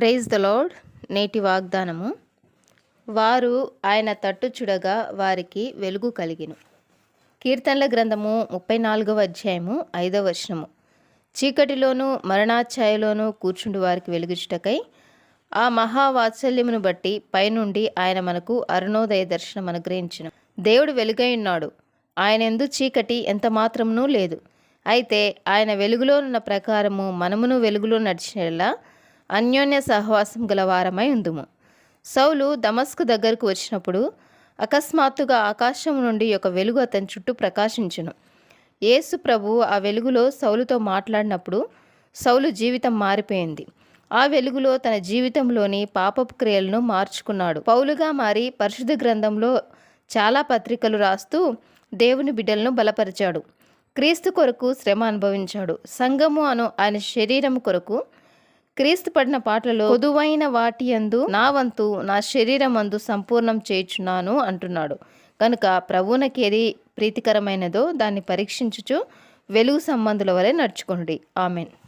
Praise the lord నేటి వాగ్దానము. వారు ఆయన తట్టు చూడగా వారికి వెలుగు కలిగిను. కీర్తనల గ్రంథము ముప్పై నాలుగవ అధ్యాయము ఐదవ వచనము. చీకటిలోను మరణాఛాయలోను కూర్చుండి వారికి వెలుగుచుటకై ఆ మహావాత్సల్యమును బట్టి పైనుండి ఆయన మనకు అరుణోదయ దర్శనం అనుగ్రహించను. దేవుడు వెలుగై ఉన్నాడు. ఆయన ఎందు చీకటి ఎంత మాత్రమునూ లేదు. అయితే ఆయన వెలుగులో ఉన్న ప్రకారము మనమును వెలుగులో నడిచినలా అన్యోన్య సహవాసం గలవారమై ఉందుము. సౌలు దమస్కు దగ్గరకు వచ్చినప్పుడు అకస్మాత్తుగా ఆకాశం నుండి ఒక వెలుగు అతని చుట్టూ ప్రకాశించును. యేసు ప్రభు ఆ వెలుగులో సౌలుతో మాట్లాడినప్పుడు సౌలు జీవితం మారిపోయింది. ఆ వెలుగులో తన జీవితంలోని పాపపు క్రియలను మార్చుకున్నాడు. పౌలుగా మారి పరిశుద్ధ గ్రంథంలో చాలా పత్రికలు రాస్తూ దేవుని బిడ్డలను బలపరిచాడు. క్రీస్తు కొరకు శ్రమ అనుభవించాడు. సంఘము అను ఆయన శరీరం కొరకు క్రీస్తు పడిన పాటలో పొదువైన వాటి యందు నా వంతు నా శరీరం అందు సంపూర్ణం చేయుచున్నాను అంటున్నాడు. కనుక ప్రభువునకేది ప్రీతికరమైనదో దాన్ని పరీక్షించుచు వెలుగు సంబంధుల వలె నడుచుకోండి ఆమెన్.